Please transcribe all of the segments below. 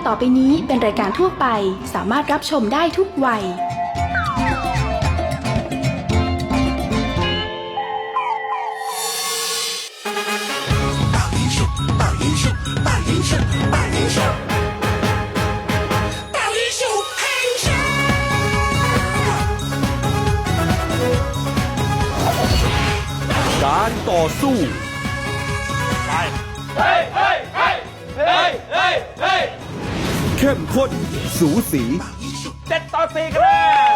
ต่อไปนี้เป็นรายการทั่วไป สามารถรับชมได้ทุกวัย 大英雄喊声。 การต่อสู้ เ ข้มข้นสูสีเจ็ดต่อสี่คะแนน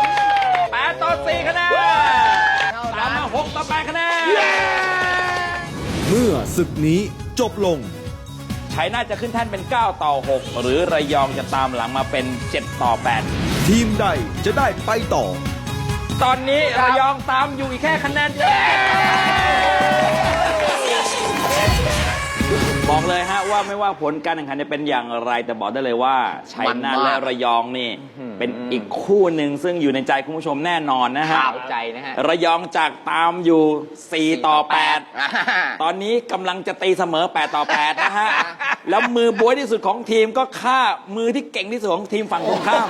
แปดต่อสี่คะแนนตามมาหกต่อแปดคะแนนเมื่อศึกนี้จบลงชัยนาทจะขึ้นแท่นเป็น 9 ต่อ 6 หรือระยองจะตามหลังมาเป็น 7 ต่อทีมใดจะได้ไปต่อ8ตอนนี้ระยองตามอยู่อีกแค่คะแนนเดียว บอกเลยฮะว่าไม่ว่าผลการแข่งขันจะเป็นอย่างไร แต่บอกได้เลยว่าชัยนาทและระยองนี่ เป็นอีกคู่หนึ่งซึ่งอยู่ในใจคุณผู้ชมแน่นอนนะฮะข่าวใจนะฮะระยองจากตามอยู่ 4 ต่อ 8 ตอนนี้กำลังจะตีเสมอ 8 ต่อ 8 นะฮะ แล้วมือบวยที่สุดของทีมก็ฆ่ามือที่เก่งที่สุดของทีมฝั่งตรงข้าม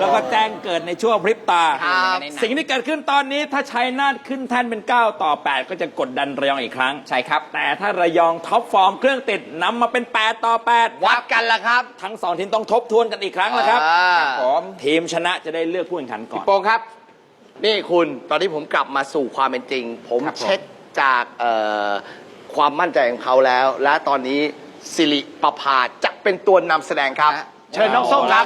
แล้วก็แจ้งเกิดในช่วงพริบตาครับสิ่งที่เกิดขึ้นตอนนี้ถ้าชัยนาทขึ้นแท่นเป็น 9 ต่อ 8 ก็จะกดดันระยองอีกครั้งใช่ครับ แต่ถ้าระยองท็อปฟอร์มเครื่องติดนำมาเป็น 8 ต่อ 8 วัดกันละครับ ทั้งสองทีมต้องทบทวนกันอีกครั้งแล้วครับอ่า ครับผมทีมชนะจะได้เลือกผู้แข่งขันก่อน โปงครับ นี่คุณตอนนี้ผมกลับมาสู่ความเป็นจริง ผมครับผม เช็คจากเอ่อความมั่นใจของเขาแล้ว และตอนนี้สิริประภาจะเป็นตัวนำแสดงครับ เชิญน้องส้มครับ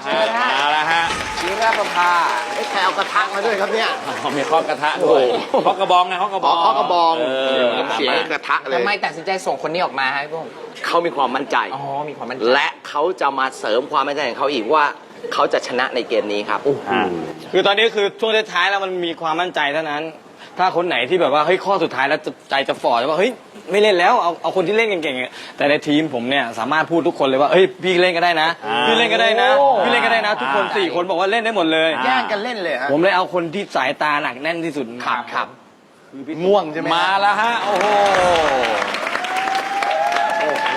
เอาละฮะชีวประภาไอ้แคเอากระทะมาด้วยครับเนี่ยอ๋อมีข้อกระทะด้วยโอ้โหข้อกระบองไงข้อกระบอ๋อองเขากระบองเออเสียงกระทะเลยทำไมตัดสินใจส่งคนนี้ออกมาให้พวกเขามีความมั่นใจอ๋อมีความมั่นใจ และเขาจะมาเสริมความมั่นใจของเขาอีกว่าเขาจะชนะในเกมนี้ครับอ่าคือตอนนี้คือช่วงท้ายๆแล้วมันมีความมั่นใจเท่านั้น ถ้าคนไหนที่แบบว่าเฮ้ยข้อสุดท้ายแล้วจะใจจะฝ่อจะว่าเฮ้ย ไม่เล่นแล้วเอาเอาคนที่เล่นเก่งๆอะแต่ในทีมผมเนี่ยสามารถพูดทุกคนเลยว่าเฮ้ยพี่เล่นก็ได้นะ อ่าพี่เล่นก็ได้นะ โอ้ พี่เล่นก็ได้นะ ทุกคนอ่า สี่คนบอกว่าเล่นได้หมดเลย แย่งกันเล่นเลยฮะผมเลยเอาคนที่สายตาหนักแน่นที่สุดครับครับม่วงใช่ไหมมาแล้วฮะ โอ้โห โอ้โห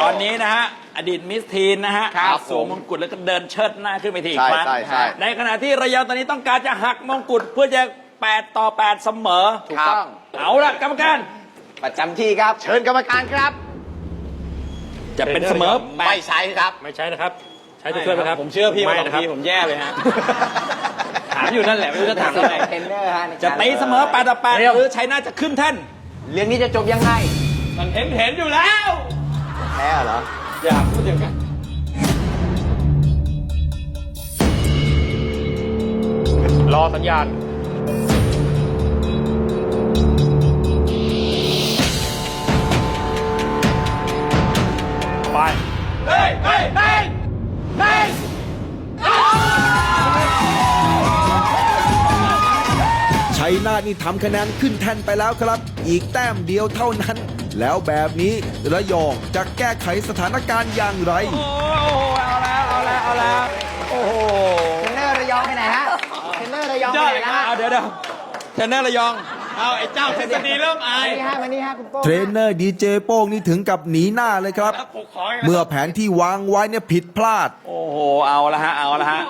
ตอนนี้นะฮะ อดีตมิสทีนนะฮะครับสวมมงกุฎแล้วก็เดินเชิดหน้าขึ้นไปทีอีกใช่ครั้งใช่ใช่ ในขณะที่ระยองตอนนี้ต้องการจะหักมงกุฎเพื่อจะ 8 ต่อ 8 เสมอ ถูกต้อง เอาละกรรมการ ประจำที่ครับ เชิญกรรมการครับ จะเป็นเสมอแปไม่ดใช่ครับ ไม่ใช่นะครับ ใช้ตัวช่วยไหมครับผมเชื่อพี่มาไม่สองนะครับทีผมแย่เลยฮะถามอยู่นั่นแหละไม่รู้จะถามอะไรเทรนเนอร์ฮะในการจะตีเสมอ8ต่อ8หรือชัยนาทจะขึ้นแท่นเรื่องนี้จะจบยังไงมันเห็นเห็นอยู่แล้วแพ้เหรออย่าพูดอย่างนั้นรอสัญญาณ ชัยนาทนี่ทำคะแนนขึ้นแท่นไปแล้วครับ อีกแต้มเดียวเท่านั้น แล้วแบบนี้ระยองจะแก้ไขสถานการณ์อย่างไร โอ้โหเอาแล้วเอาแล้วเอาแล้วโอ้โหเทรนเนอร์ระยองไปไหนฮะเทรนเนอร์ระยองไปไหนนะนะฮะ เอาเดี๋ยวเดี๋ยวเทรนเนอร์ระยอง เอาไอ้เจ้าทฤษฎีเริ่มอายมานี่ฮะมานี่ฮะคุณโป้งเทรนเนอร์ดีเจโป้งนี่ถึงกับหนีหน้าเลยครับเมื่อแผนที่วางไว้เนี่ยผิดพลาด โอ้โห เอาละฮะ เอาละฮะ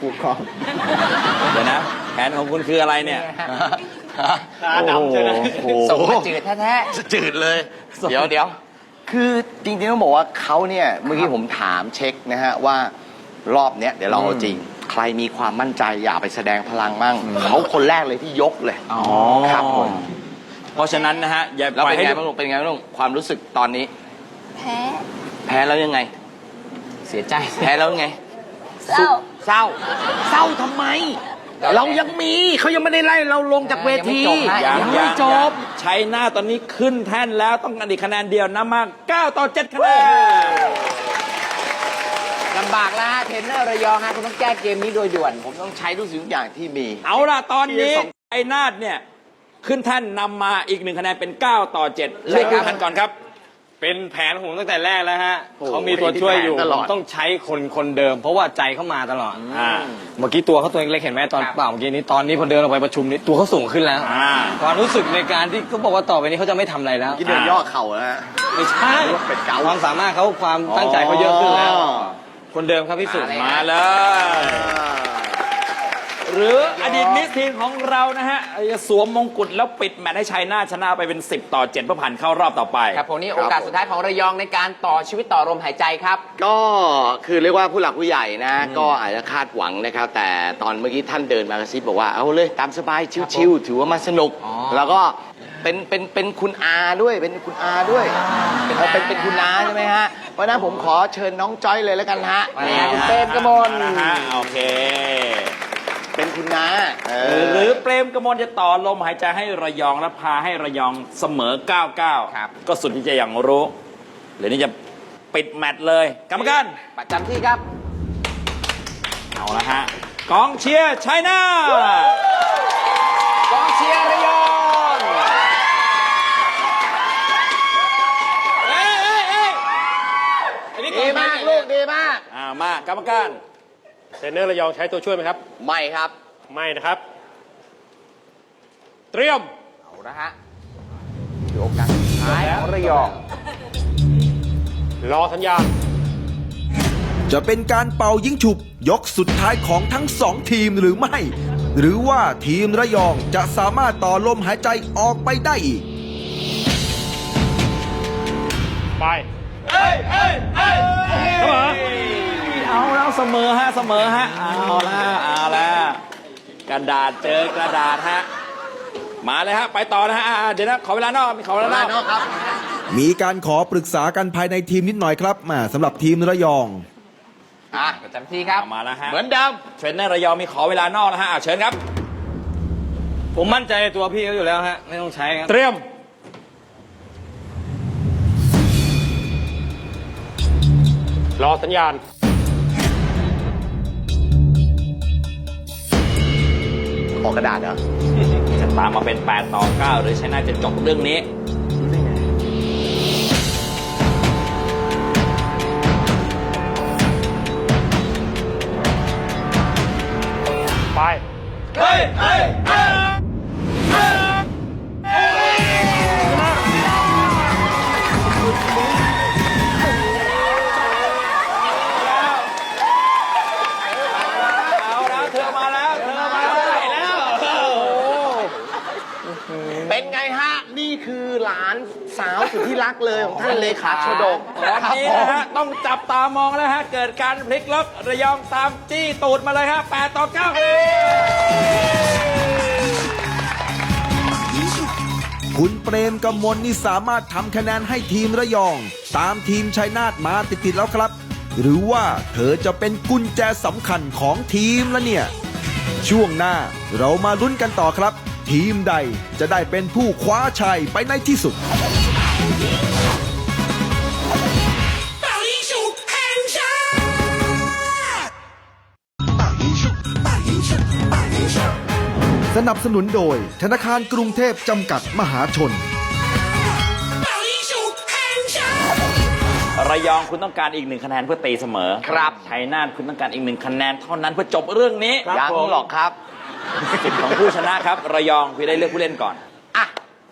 ผูกคอเดี๋ยวนะ แผนของคุณคืออะไรเนี่ยตาดำใช่ไหมโอ้โหส่งมาจืดแท้จืดเลย เดี๋ยวเดี๋ยวคือจริงๆต้องบอกว่าเขาเนี่ย เมื่อกี้ผมถามเช็คนะฮะว่า รอบเนี้ยเดี๋ยวเราเอาจริง ใครมีความมั่นใจอย่าไปแสดงพลังมั่งเขาคนแรกเลยที่ยกเลยอ๋อครับผมเพราะฉะนั้นนะฮะอย่าแล้วปล่อยเป็นให้ไงบ้างลูกเป็นไงบ้างลูกความรู้สึกตอนนี้ แพ้แพ้แล้วยังไงๆเสียใจ แพ้แล้วยังไง เศร้า เศร้า เศร้าทำไม เรายังมีเขายังไม่ได้ไล่เราลงจากเวที ยังยังยัไม่งจบชัยนาทตอนนี้ขึ้นแท่นแล้วต้องการอีกคะแนนเดียวนำมา9ต่อ 7 คะแนน ลำบากแล้วฮะเทรนเนอร์ระยองฮะคุณต้องแก้เกมนี้โดยด่วน ผมต้องใช้ทุกสิ่งทุกอย่างที่มี เอาล่ะ ตอนนี้ที่สองชัยนาทเนี่ย ขึ้นแท่นนำมาอีกหนึ่งคะแนนเป็น 9 ต่อ7ใช่เลือกครัผู้บแข่งขันก่อนครับ เป็นแผนของผมตั้งแต่แรกแล้วฮะโอ้โหเขามีตัวช่วยอยู่ที่แผนตลอดผมต้องใช้คนคนเดิม เพราะว่าใจเขามาตลอดอ่า เมื่อกี้ตัวเขาตัวเล็กๆเห็นไหมตอนเปล่าเมื่อกี้นี้ตอนนี้พอเดินออกไปประชุมนี้ตัวเขาสูงขึ้นแล้วอ่า ความรู้สึกในการที่เขาบอกว่าต่อไปนี้เขาจะไม่ทำอะไรแล้วที่เดินย่อเข่านะฮะ ไม่ใช่เป็นเกาความสามารถเขาความตั้งใจเขาเยอะขึ้นแล้ว อ๋อ คนเดิมครับพี่สุมาเลยมาเลยหรืออดีตมิสทีมของเรานะฮะจะสวมมงกุฎแล้วปิดแมตช์ให้ชัยนาทชนะไปเป็น 10 ต่อ 7 เพื่อผ่านเข้ารอบต่อไป ครับผมนี่โอกาสสุดท้ายของระยองในการต่อชีวิตต่อลมหายใจครับ ก็คือเรียกว่าผู้หลักผู้ใหญ่นะ ก็อาจจะคาดหวังนะครับ แต่ตอนเมื่อกี้ท่านเดินมากระซิบบอกว่าเอาเลยตามสบายชิวๆถือว่ามาสนุกอ๋อแล้วก็ เป็นเป็นเป็นคุณอาด้วย เป็นคุณอาด้วยเป็นเป็นเป็นคุณอาใช่ไหมฮะเพราะฉะนั้นผมขอเชิญน้องจ้อยเลยแล้วกันฮะมาเลยฮะคุณเปรมกมลนะฮะโอเค เป็นคุณนาเอหรือเปรมกมลจะต่อลมหายใจให้ระยองและพาให้ระยองเสมอ 99 ครับ ก็สุดที่จะอย่างรู้หรือนี่จะปิดแมตช์เลยกรรมการประจำที่ครับ เอาละฮะกองเชียร์ชัยนาท กองเชียร์ระยอง เอ้ยเอ้ยเอ้ยอันนี้ ดีมากลูกดีมาก อ่า มากรรมการเทรนเนอร์ระยองใช้ตัวช่วยไหมครับ ไม่ครับ ไม่นะครับ เตรียม เอาละฮะถือโอกาสสุดท้ายของระยอง รอสัญญาณ จะเป็นการเป่ายิงฉุบ ยกสุดท้ายของทั้งสองทีมหรือไม่ หรือว่าทีมระยองจะสามารถต่อลมหายใจออกไปได้อีก ไป เอ้ยเอ้ยเอ้ยเอาแล้วเสมอฮะเสมอฮะเอาแล้วเอาแล้วกระดาษเจอกระดาษฮะมาเลยฮะไปต่อนะฮะอ่าเดี๋ยวนะขอเวลานอกขอเวลานอก มีการขอปรึกษากันภายในทีมนิดหน่อยครับมาสำหรับทีมระยอง อะประจำที่ครับเอามาแล้วฮะ เหมือนเดิมเทรนเนอร์ระยองมีขอเวลานอกนะฮะอ่าเชิญครับ ผมมั่นใจในตัวพี่เขาอยู่แล้วฮะไม่ต้องใช้ครับเตรียม รอสัญญาณ อกระดาษเหรอจะตามมาเป็น 8 ต่อ 9 หรือชัยนาจะจบเรื่องนี้ไป เฮ้ยเฮ้ยเฮ้ยเอาแล้วเธอมาแล้ว เธอมาแล้วไหวแล้วโอ้โห เป็นไงฮะ นี่คือหลานสักเลยของท่านเลขาชดกตอนนี้นะฮะต้องจับตามองแล้วฮะ เกิดการพลิกล็อกระยองตามจี้ตูดมาเลยฮะ8ต่อ9คะแนน คุณเปรมกมลนี่สามารถทำคะแนนให้ทีมระยอง ตามทีมชัยนาทมาติดๆแล้วครับ หรือว่าเธอจะเป็นกุญแจสำคัญของทีมละเนี่ย ช่วงหน้าเรามาลุ้นกันต่อครับ ทีมใดจะได้เป็นผู้คว้าชัยไปในที่สุด สนับสนุนโดยธนาคารกรุงเทพจำกัดมหาชน ระยองคุณต้องการอีกหนึ่งคะแนนเพื่อตีเสมอครับไชนาทคุณต้องการอีกหนึ่งคะแนนเท่านั้นเพื่อจบเรื่องนี้ยังหรอกครับของผู้ชนะครับ ระยองคุณได้เลือกผู้เล่นก่อน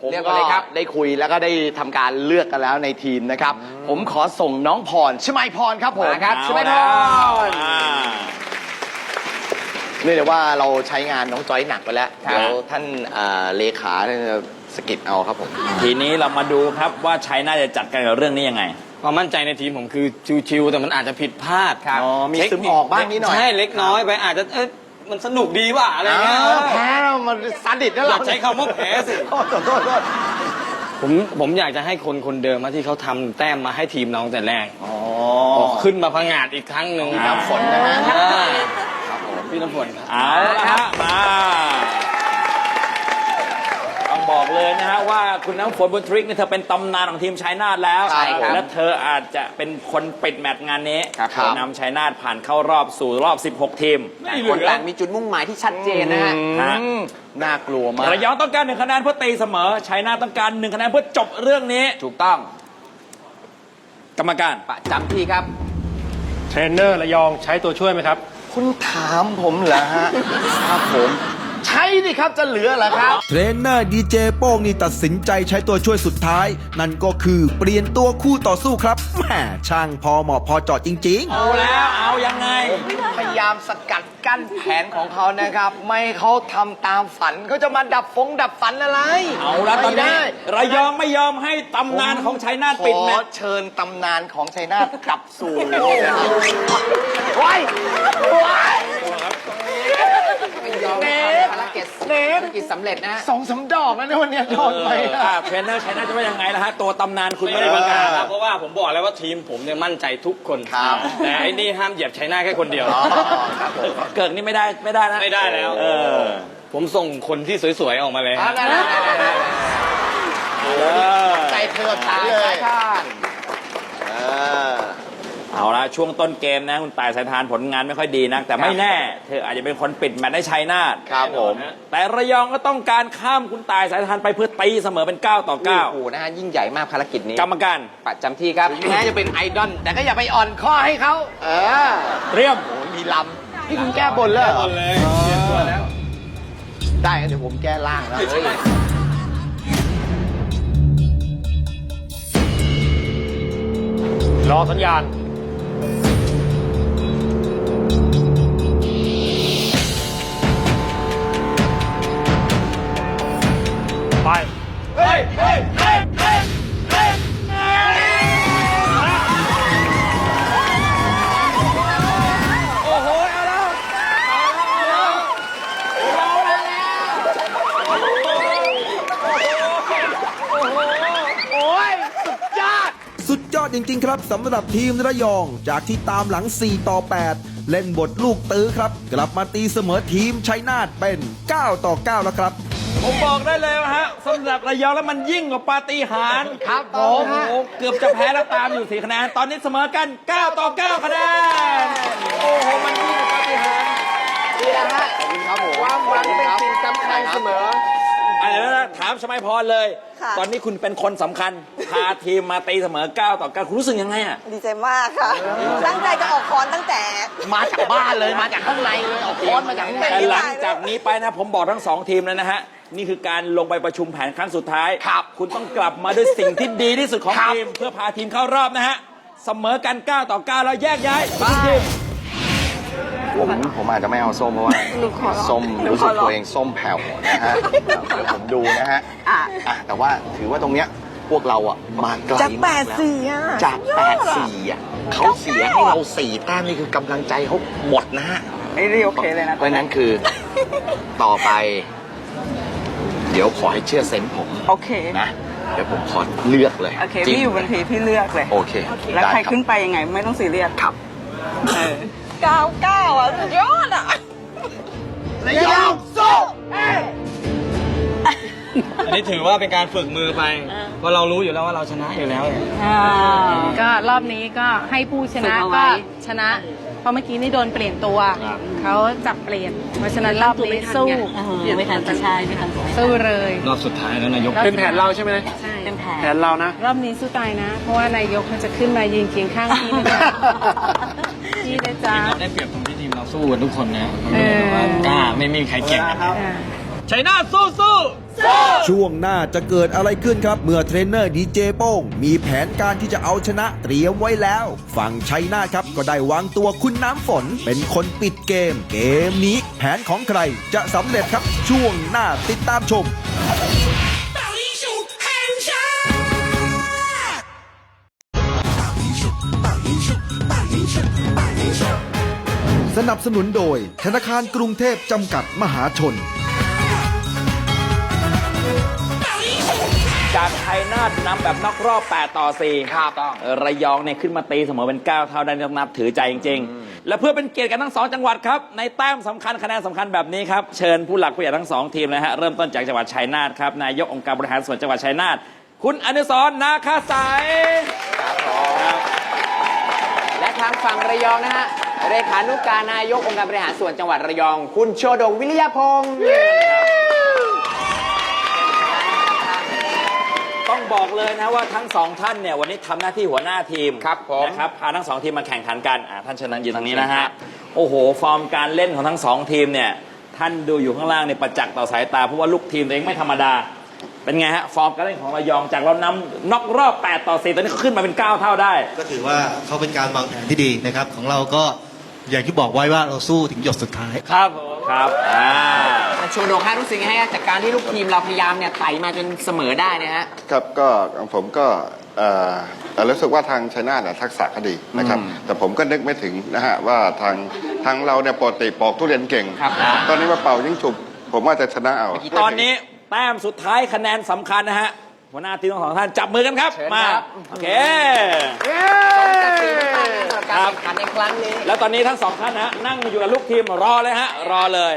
ผมเรียกก็มาเลยครับ ได้คุยแล้วก็ได้ทำการเลือกกันแล้วในทีมนะครับ ผมขอส่งน้องพรชมัยพรครับผมมาครับเอาใช่ไหมแล้พ่อวอ่า เนื่องจากว่าเราใช้งานน้องจอยหนักไปแล้วครับ เดี๋ยวท่านเอ่อเลขาเนี่ยจะสะกิดเอาครับผม ทีนี้เรามาดูครับว่าชัยนาทจะจัดการกับเรื่องนี้ยังไง ความมั่นใจในทีมผมคือชิวๆแต่มันอาจจะผิดพลาดครับอ๋อมีเทคซึมออกบ้างนิดหน่อย ใช่เล็กน้อยไปอาจจะเอ๊ะ มันสนุกดีว่ะอะไรเงี้ยอ้าวแพ้แล้วมันซาดิสแล้วอเราย่าใช้คำว่าแพ้สิ โทษโทษโทษโทษผมผมอยากจะให้คนคนเดิมมาที่เขาทำแต้มมาให้ทีมเราตั้งแต่แรกอ๋อขึ้นมาพังงาดอีกครั้งหนึ่งน้ำฝนนะฮะ อ่าพี่น้ำฝนครับ เอาละฮะมาต้องบอก เลยนะฮะว่าคุณน้ำฝนบนทริกเนี่ยเธอเป็นตำนานของทีมชัยนาทแล้วใช่ครับและเธออาจจะเป็นคนปิดแมตช์งานนี้ครับครับ นำชัยนาทผ่านเข้ารอบสู่รอบ 16 ทีม ต่างคนต่างมีจุดมุ่งหมายที่ชัดเจนนะฮะ ฮะ อืมน่ากลัวมาก ระยองต้องการหนึ่งคะแนนเพื่อตีเสมอชัยนาทต้องการหนึ่งคะแนนเพื่อจบเรื่องนี้ ถูกต้องกรรมการ ประจำที่ครับ เทรนเนอร์ระยองใช้ตัวช่วยไหมครับ คุณถามผมเหรอฮะ ครับผม ใช่ดิครับจะเหลือเหรอครับ เทรนเนอร์ดีเจโป้งนี่ตัดสินใจใช้ตัวช่วยสุดท้าย นั่นก็คือเปลี่ยนตัวคู่ต่อสู้ครับแหมช่างพอเหมาะพอเจาะจริง ๆ เอาแล้วเอายังไง พยายามสกัดกั้นแผนของเขานะครับ ไม่ให้เขาทำตามฝันเขาจะมาดับฟงดับฝันอะไรเอาแล้วตอนนี้ไม่ได้ระยองไม่ยอมให้ตำนานของชัยนาทปิดขแมอตช์เชิญตำนานของชัยนาทกลับสู่โลกนะครับว้ายว้าย ไม่ยอมภารกิจภารกิจสำเร็จนะฮะ สองสามดอกแล้วเนี่ยวันเนี้ยโดนไปเอออะอะเทรนเนอร์ชัยนาทจะว่ายังไงล่ะฮะ ตัวตำนานคุณไม่ไม่ได้ได้ปประระกากาศศครับเพราะว่าผมบอกแล้วว่าทีมผมเนี่ยมั่นใจทุกคนครับ แต่ไอ้นี่ห้ามเหยียบชัยนาทแค่คนเดียว อ๋อครับผมเกิดนี่ไม่ได้ไม่ได้นะไม่ได้แล้ว เออผมส่งคนที่สวยๆออกมาเลย เอาได้ได้ได้ได้เออใจเธอฉันเลยท่านเออ เอาละช่วงต้นเกมนะ คุณตายสายทานผลงานไม่ค่อยดีนัก แต่ไม่แน่ เธออาจจะเป็นคนปิดแมตช์ได้ชัยนาทครับผม แต่ระยองก็ต้องการข้ามคุณตายสายทานไปเพื่อตีเสมอเป็น 9 ต่อ โอ้โหนะฮะยิ่งใหญ่มากภารกิจนี้9กรรมการประจำที่ครับแม้จะเป็นไอดอลแต่ก็อย่าไปอ่อนข้อให้เขาเออเตรียมโอ้ยมีลำนี่คุณแก้บนเลยเหรอเลยเตรียมตัวแล้วได้งั้นเดี๋ยวผมแก้ล่างแล้วรอสัญญาณ สุดยอดจริง ๆ ครับสำหรับทีมระยอง จากที่ตามหลัง 4 ต่อ 8 เล่นบทลูกตื้อครับ กลับมาตีเสมอทีมชัยนาทเป็น 9 ต่อ 9 แล้วครับ ผมบอกได้เลยว่าฮะสำหรับระยองแล้วมันยิ่งกว่าปาฏิหาริย์ครับผโอ้มโหเกือบจะแพ้แล้วตามอยู่สี่คะแนน ตอนนี้เสมอกัน 9 ต่อ 9 คะแนน โอ้โห มันยิ่งกว่าปาฏิหาริย์นี่แหละฮะครับผมความหวังเป็นสิ่งสำคัญเสมอ อะไรนะถามชมัยพรเลย ค่ะ ตอนนี้คุณเป็นคนสำคัญ พาทีมมาตีเสมอ 9 ต่อ 9 คุณรู้สึกยังไงอะ ดีใจมากค่ะ ตั้งใจจะออกคอนตั้งแต่ มาจากบ้านเลยมาจากข้างในเลยเอาค้อนมาจากข้างใน แต่หลังจากนี้ไปนะ ผมบอกทั้งสองทีมแล้วนะฮะ นี่คือการลงไปประชุมแผนครั้งสุดท้ายครับคุณต้องกลับมาด้วยสิ่งที่ดีที่สุดของครับ ทีม เพื่อพาทีมเข้ารอบนะฮะ เสมอกัน 9 ต่อ 9 แล้วแยกย้ายทุกทีม ผมผมอาจจะไม่เอาส้มเพราะว่าหนูขอร้องส้มหนูรู้ขสึอกร้อง ตัวเองส้มแผ่วนะฮะเดี๋ยวผมดูนะฮะอะอะแต่ว่าถือว่าตรงเนี้ยพวกเราอะมาไกลจากมแปกดแล้วสี่อะจากแปดสี่อะเขาเสียให้เราสี่แต้มนี่คือกำลังใจเขาหมดนะฮะไม่ได้โอเคเลยนะ เพราะฉะนั้นคือ ต่อไปเดี๋ยวขอให้เชื่อเซนส์ผมโอเคนะ เดี๋ยวผมขอเลือกเลยโอเคจริงพี่อยู่บนทีพี่เลือกเลย โอเคแล้วได้ใครบขึ้นไปยังไงไม่ต้องซีเรียสครับเก้าเก้าอะสุดยอดอะระยองสู้อันนี้ถือว่าเป็นการฝึกมือไปเพราะเรารู้อยู่แล้วว่าเราชนะอยู่แล้วเนี่ยก็รอบนี้ก็ให้ผู้ชนะฝึกเอาไว้ ก็ชนะ เพราะเมื่อกี้นี่โดนเปลี่ยนตัว ครับ เขาจับเปลี่ยน เพราะฉะนั้นรอบนี้สู้ไม่ทันใช่ไม่ทันสู้เลย รอบสุดท้ายแล้วนายก เป็นแผนเราใช่ไหมใช่ เป็นแผนแผนเรานะ รอบนี้สู้ตายนะ เพราะว่านายกเขาจะขึ้นมายืนเคียงข้างพี่นะจ๊ะ พี่นะจ๊ะ เราได้เปรียบตรงที่ทีมเราสู้กันทุกคนนะเออ ว่ากล้าไม่มีใครเก่งนะครับอ่า ชัยนาทสู้สู้ ช่วงหน้าจะเกิดอะไรขึ้นครับ เมื่อเทรนเนอร์ดีเจโป้งมีแผนการที่จะเอาชนะเตรียมไว้แล้ว ฝั่งชัยนาครับก็ได้วางตัวคุณน้ำฝน เป็นคนปิดเกม เกมนี้แผนของใครจะสำเร็จครับ ช่วงหน้าติดตามชมสนับสนุนโดยธนาคารกรุงเทพจำกัดมหาชน จากไทยนาทนำแบบนอกรอบ 8 ต่อ 4 ครับระยองเนี่ยขึ้นมาตีเสมอเป็น 9 เท่าได้ต้องนับถือใจจริง ๆ และเพื่อเป็นเกียรติกันทั้งสองจังหวัดครับ ในแต้มสำคัญคะแนนสำคัญแบบนี้ครับ เชิญผู้หลักผู้ใหญ่ทั้งสองทีมเลยฮะ เริ่มต้นจากจังหวัดชัยนาทครับ นายกองค์การบริหารส่วนจังหวัดชัยนาทคุณอนุสรณ์นาคาสายและทางฝั่งระยองนะฮะเลขานุการนายกองค์การบริหารส่วนจังหวัดระยอง คุณโชดงวิริยพงศ์ ต้อง บอกเลยนะว่าทั้งสองท่านเนี่ยวันนี้ทำหน้าที่หัวหน้าทีมครับผมนะครับพาทั้งสองทีมมาแข่งขันกันอ่าท่านเชิญนั่งยืนทางนี้นะฮะโอ้โห ฟอร์มการเล่นของทั้งสองทีมเนี่ยท่านดูอยู่ข้างล่างในยประจักษ์ต่อสายตาเพราะว่าลูกทีมตัวเองไม่ธรรมดา เป็นไงฮะฟอร์มการเล่นของระยองจากเรานำน็อกรอบ 8 ต่อ4ตอนนี้เขาขึ้นมาเป็น 9 เท่าได้ ก็ถือว่าเขาเป็นการวางแผนที่ดีนะครับ ของเราก็อย่างที่บอกไว้ว่าเราสู้ถึงหยดสุดท้าย ครับผมครับอ่า โชว์โดงฮะรู้สึกไงฮะจากการที่ลูกทีมเราพยายามเนี่ยไต่มาจนเสมอได้เนะฮะ ครับก็ของผมก็เอ่อเอ่อรู้สึกว่าทางชัยนาทเนี่ยทักษะเขาดีนะครับ แต่ผมก็นึกไม่ถึงนะฮะว่าทางทางเราเนี่ยปกติปอกทุเรียนเก่ง ครับตอนนี้มาเป่ายิ่งฉุบ ผมว่าจะชนะเอา ตอนนี้แต้มสุดท้ายคะแนนสำคัญนะฮะหัวหน้าทีมทั้งสองท่านจับมือกันครับ เชิญมา ครับ โอเคตัดสินไปนะสำหรับการแข่งขันในครั้งนี้ แล้วตอนนี้ทั้งสองท่านนะฮะนั่งอยู่กับลูกทีมรอเลยฮะ รอเลย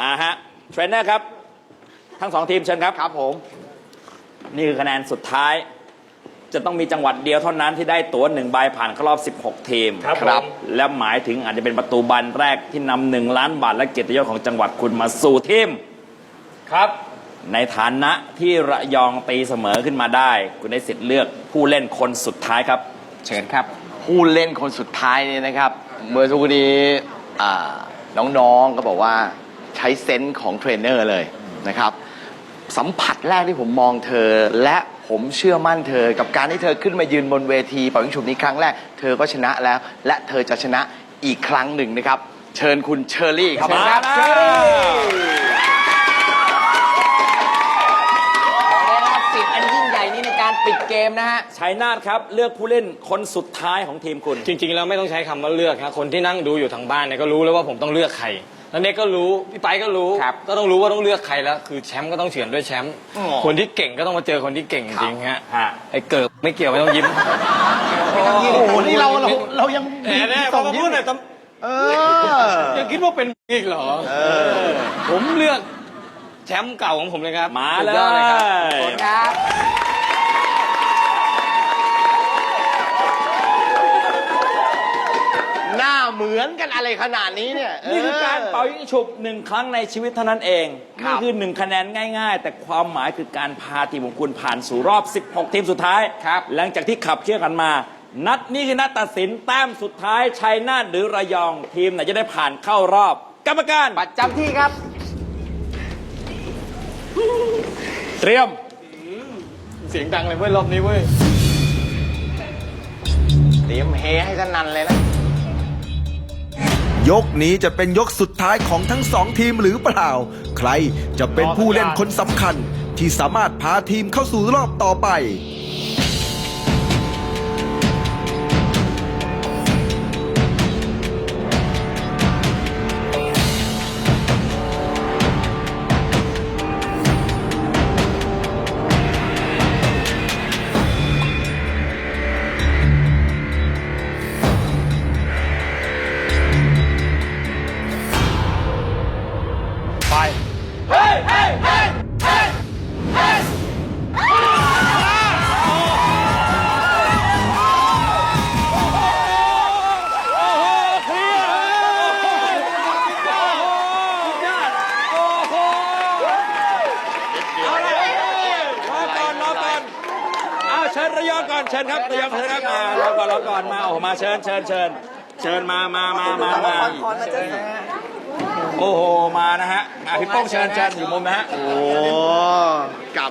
มาฮะ เทรนเนอร์ครับ ทั้งสองทีมเชิญครับครับผม นี่คือคะแนนสุดท้าย จะต้องมีจังหวัดเดียวเท่านั้นที่ได้ตั๋วหนึ่งใบผ่านเข้ารอบ 16 ทีมครับและหมายถึงอาจจะเป็นประตูบานแรกที่นำหนึ่งล้านบาทและเกียรติยศของจังหวัดคุณมาสู่ทีม ครับ ในฐานะที่ระยองตีเสมอขึ้นมาได้ คุณได้สิทธิ์เลือกผู้เล่นคนสุดท้ายครับ เชิญครับ ผู้เล่นคนสุดท้ายเนี่ยนะครับ เมื่อสักครู่นี้อ่าน้องๆก็บอกว่า ใช้เซนส์ของเทรนเนอร์เลยนะครับสัมผัสแรกที่ผมมองเธอ และผมเชื่อมั่นเธอ กับการที่เธอขึ้นมายืนบนเวทีเป่ายิงฉุบนี้ครั้งแรก เธอก็ชนะแล้ว และเธอจะชนะอีกครั้งหนึ่งนะครับ เชิญคุณเชอรี่ครับมาแล้วขอได้รับสิทธิ์อันยิ่งใหญ่นี้ในการปิดเกมนะฮะชัยนาทครับ เลือกผู้เล่นคนสุดท้ายของทีมคุณ จริงๆแล้วไม่ต้องใช้คำว่าเลือกนะคนที่นั่งดูอยู่ทางบ้านเนี่ยก็รู้แล้วว่าผมต้องเลือกใคร แล้วเน็กก็รู้พี่ไปก็รู้ ครับก็ต้องรู้ว่าต้องเลือกใครแล้ว คือแชมป์ก็ต้องเฉือนด้วยแชมป์คนที่เก่งก็ต้องมาเจอคนที่เก่งจริงๆฮะฮะ ไอ้เกิดไม่เกี่ยวไม่ต้องยิ้ม โอ้โห นี่เราเราเรายังแหมแน่พอมาพูดหน่อยเออ ยังคิดว่าเป็นอีกเหรอผมเลือกแชมป์เก่าของผมเลยครับมาสุดเลยอดเลยครับขอบคุณครับ หน้า เหมือนกันอะไรขนาดนี้เนี่ยนี่คือการเป่ายิงฉุบหนึ่งครั้งในชีวิตเท่านั้นเองครับนี่คือหนึ่งคะแนนง่ายๆ แต่ความหมายคือการพาทีมของคุณผ่านสู่รอบ 16 ทีมสุดท้ายครับหลังจากที่ขับเคี่ยวกันมา นัดนี้คือนัดตัดสินแต้มสุดท้ายชัยนาทหรือระยองทีมไหนจะได้ผ่านเข้ารอบ กรรมการประจำที่ครับ เตรียม เสียงดังเลยเว้ยรอบนี้เว้ยเตรียมเฮให้สนันเลยนะ ยกนี้จะเป็นยกสุดท้ายของทั้งสองทีมหรือเปล่า ใครจะเป็นผู้เล่นคนสำคัญที่สามารถพาทีมเข้าสู่รอบต่อไป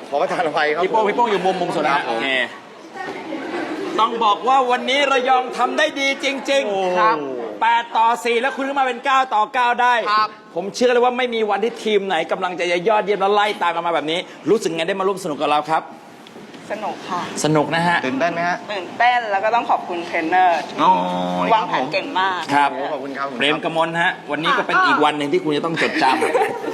ขอประทานอภัยครับพี่โป้งพี่โป้งอยู่มุมมุมสุดนะฮะโอเคต้องบอกว่าวันนี้ระยองทำได้ดีจริง ๆ ครับ 8 ต่อ 4 แล้วคุณขึ้นมาเป็น 9 ต่อ 9 ได้ครับ ผมเชื่อเลยว่าไม่มีวันที่ทีมไหนกำลังจะยอดเยี่ยมแล้วไล่ตามกันมาแบบนี้ รู้สึกไงได้มาร่วมสนุกกับเราครับ สนุกค่ะสนุกนะฮะ ตื่นเต้นไหมฮะตื่นเต้นแล้วก็ต้องขอบคุณเทรนเนอร์ที่อ๋อวางแผนเก่งมาก ครับ โอ้ขอบคุณครับเปรมกมลฮะ วันนี้ก็เป็นอีกวันหนึ่งที่คุณจะต้องจดจ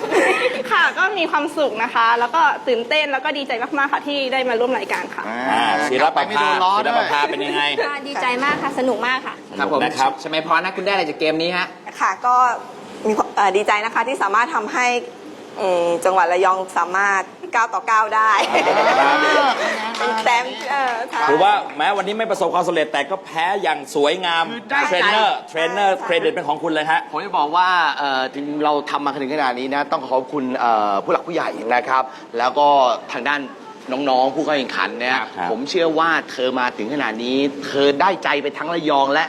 ำค่ะก็มีความสุขนะคะ แล้วก็ตื่นเต้นแล้วก็ดีใจมากๆค่ะที่ได้มาร่วมรายการค่ะอ่าศิลปไม่ภาโดนล้อศิลด้ปวย ภาเป็นยังไงค่ะดีใจมากค่ะ สนุกมากค่ะครับผมนะครับ ใช่ไหมพรนะคุณได้อะไรจากเกมนี้ฮะ ค่ะก็มีความเอ่อดีใจนะคะที่สามารถทำให้ อืมจังหวัดระยองสามารถ 9 ต่อ 9 ได้ เป็นแต้มเออใช่ถือว่าแม้วันนี้ไม่ประสบความสำเร็จแต่ก็แพ้อย่างสวยงามได้เทรนเนอร์ใจ เทรนเนอร์เครดิตเป็นของคุณเลยฮะ ผมจะบอกว่าเอ่อถึงเราทำมาถึงขนาดนี้นะต้องขอบคุณเอ่อผู้หลักผู้ใหญ่นะครับ แล้วก็ทางด้านน้องๆผู้เข้าแข่งขันเนี่ยครับ ผมเชื่อว่าเธอมาถึงขนาดนี้ เธอได้ใจไปทั้งระยองและ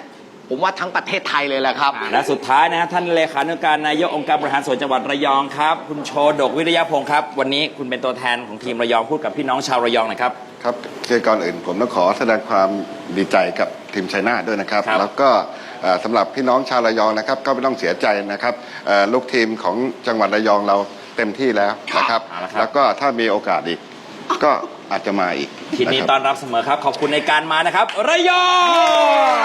ผมว่าทั้งประเทศไทยเลยแหละครับ และสุดท้ายนะฮะท่านเลขานุการนายกองค์การบริหารส่วนจังหวัดระยองครับ คุณโชดกวิริยพงศ์ครับ วันนี้คุณเป็นตัวแทนของทีมระยองพูดกับพี่น้องชาวระยองหน่อยครับ ครับคือก่อนอื่นผมต้องขอแสดงความดีใจกับทีมชัยนาทด้วยนะครับ ครับ แล้วก็เอ่อสำหรับพี่น้องชาวระยองนะครับ ก็ไม่ต้องเสียใจนะครับเอ่อลูกทีมของจังหวัดระยองเราเต็มที่แล้วนะครับ เอาละครับ แล้วก็ถ้ามีโอกาสอีก ก็อาจจะมาอีกทีนี้ะครับ ต้อนรับเสมอครับ ขอบคุณในการมานะครับ ระยอง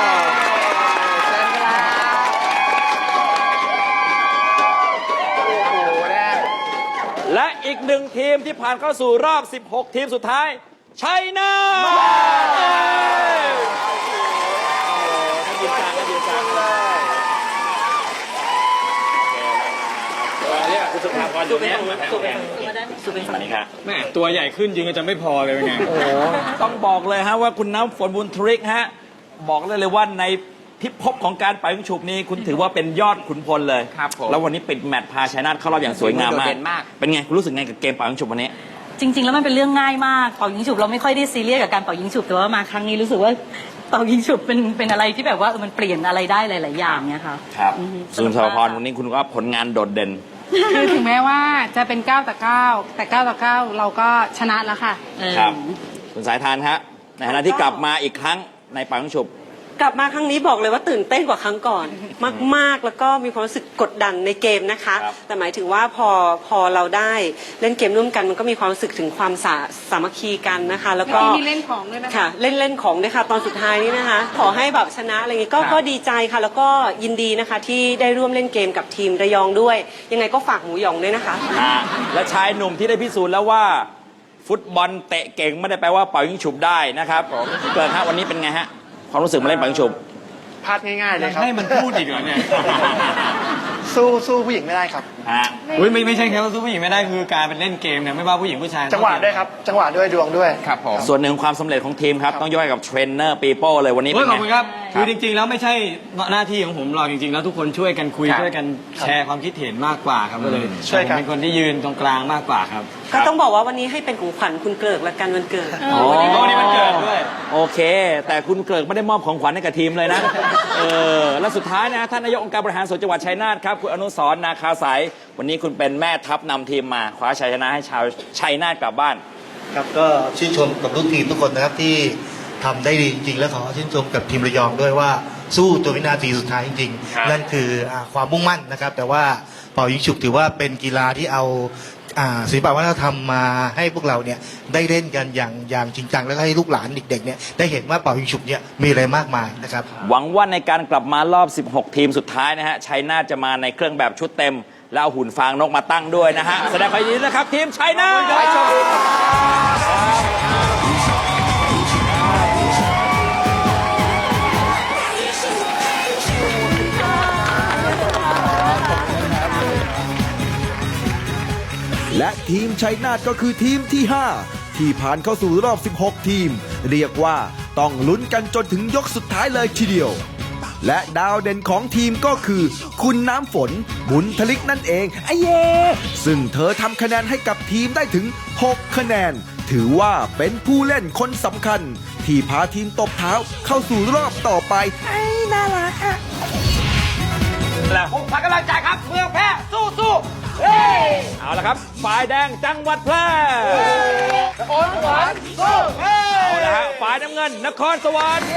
และ อีกหนึ่งทีมที่ผ่านเข้าสู่รอบ 16 ทีมสุดท้าย ชัยนาทท่านยืนกลางท่านยืนกลางเนี่ยคุณสุภาพรอยู่เนี่ยสุเป็นสุเป็นสวัสดีครับแม่ตัวใหญ่ขึ้นจริงก็จะไม่พอเลยเป็นไง โอ้โห ต้องบอกเลยฮะว่าคุณน้ำฝนบุญทริกฮะ บอกเลยเลยว่าใน พิภพของการไปยิงฉุบนี้คุณถือว่าเป็นยอดขุนพลเลยครับผมแล้ววันนี้ปิดแมตช์พาชัยนาทเข้ารอบอย่างสวยงามมาก โดดเด่นมาก เป็นไงคุณรู้สึกไงกับเกมเป่ายิงฉุบวันนี้ จริง ๆ แล้วมันเป็นเรื่องง่ายมากเป่ายิงฉุบเราไม่ค่อยได้ซีเรียสกับการเป่ายิงฉุบแต่ว่ามาครั้งนี้รู้สึกว่าเป่ายิงฉุบเป็นเป็นอะไรที่แบบว่าเออมันเปลี่ยนอะไรได้หลาย ๆ อย่างเนี่ยค่ะครับอือฮึสุนทรพรวันนี้คุณก็ผลงานโดดเด่น คือถึงแม้ว่าจะเป็น 9 ต่อ 9 แต่ 9 ต่อ 9 เราก็ชนะแล้วค่ะครับ คุณสายทานฮะในฐานะที่กลับมาอีกครั้งในเป่ายิงฉุบ กลับมาครั้งนี้บอกเลยว่าตื่นเต้นกว่าครั้งก่อน มาก ๆ แล้วก็มีความรู้สึกกดดันในเกมนะคะ ครับแต่หมายถึงว่าพอพอเราได้เล่นเกมร่วมกันมันก็มีความรู้สึกถึงความสาสามัคคีกันนะคะ แล้วก็ มีเล่นของด้วยนะคะค่ะเล่นเล่นของด้วยค่ะ ตอนสุดท้ายนี้นะคะ ขอให้แบบชนะอะไรอย่างงี้ก็ครับ ก็ดีใจค่ะ แล้วก็ยินดีนะคะที่ได้ร่วมเล่นเกมกับทีมระยองด้วย ยังไงก็ฝากหมูหยองด้วยนะคะ อ่าและชายหนุ่มที่ได้พิสูจน์แล้วว่า ฟุตบอลเตะเก่งไม่ได้แปลว่าเป่ายิงฉุบได้นะครับเกิดฮะวันนี้เป็นไงฮะ ความรู้สึกมาเล่นเป่ายิงฉุบพลาดง่ายๆเลยครับ ให้มันพูดอีกเหรอเนี่ยสู้สู้ผู้หญิงไม่ได้ครับ ฮะอุ้ยไม่ไม่ใช่แค่ว่าสู้ผู้หญิงไม่ได้คือการเป็นเล่นเกมเนี่ยไม่ว่าผู้หญิงผู้ชายจังหวะด้วยครับ จังหวะด้วยดวงด้วย ครับผมส่วนหนึ่งของความสำเร็จของทีมครับ ต้องยกให้กับเทรนเนอร์ปีโป้เลยวันนี้โอ้เป็ยนขอบไงคุณครับ คือจริงๆแล้วไม่ใช่หน้าที่ของผมหรอกจริงๆ แล้วทุกคนช่วยกันคุยครับช่วยกันแชร์ความคิดเห็นมากกว่าครับก็เลยช่วยกัน ผมเป็นคนที่ยืนตรงกลางมากกว่าครับก็ต้องบอกว่าวันนี้ให้เป็นของขวัญคุณเกริกและกันวันเกิดอ๋อโอ้นี่มันเกิดด้วย โอเค แต่คุณเกริกไม่ได้มอบของขวัญให้กับทีมเลยนะ เออ และสุดท้ายนะ ท่านนายกองค์การบริหารส่วนจังหวัดชัยนาทครับ คุณอนุสรณ์นาคาสาย วันนี้คุณเป็นแม่ทัพนำทีมมาคว้าชัยชนะให้ชาวชัยนาทกลับบ้าน ครับก็ชื่นชมกับลูกทีมทุกคนนะครับที่ ทำได้ดีจริง ๆ แล้วขอชื่นชมกับทีมระยองด้วยว่าสู้ตัววินาทีสุดท้ายจริงครับ ๆนั่นคืออ่าความมุ่งมั่นนะครับ แต่ว่าเป่ายิงฉุบถือว่าเป็นกีฬาที่เอาอ่าศิลปวัฒนธรรมมาให้พวกเราเนี่ยได้เล่นกันอย่างอย่างจริงจังแล้วก็ให้ลูกหลานเด็กๆเนี่ยได้เห็นว่าเป่ายิงฉุบเนี่ยมีอะไรมากมายนะครับ หวังว่าในการกลับมารอบ 16 ทีมสุดท้ายนะฮะชัยนาทจะมาในเครื่องแบบชุดเต็ม แล้วเอาหุ่นฟางนกมาตั้งด้วยนะฮะ แสดงความยินดีนะครับ ทีมชัยนาท และทีมชัยนาทก็คือทีมที่ 5 ที่ผ่านเข้าสู่รอบ 16 ทีม เรียกว่าต้องลุ้นกันจนถึงยกสุดท้ายเลยทีเดียว และดาวเด่นของทีมก็คือ คุณน้ำฝนบุญทลิกนั่นเองไอเย่ซึ่งเธอทำคะแนนให้กับทีมได้ถึง 6 คะแนน ถือว่าเป็นผู้เล่นคนสำคัญ ที่พาทีมตบเท้าเข้าสู่รอบต่อไป ไอ้น่ารักอะ และผมพักกำลังใจครับ เมืองแพร่สู้สู้เฮ้ยเอาละครับฝ่ายแดงจังหวัดแพร่นครสวรรค์สู้เอาละฮะฝ่ายน้ำเงินนครสวรรค์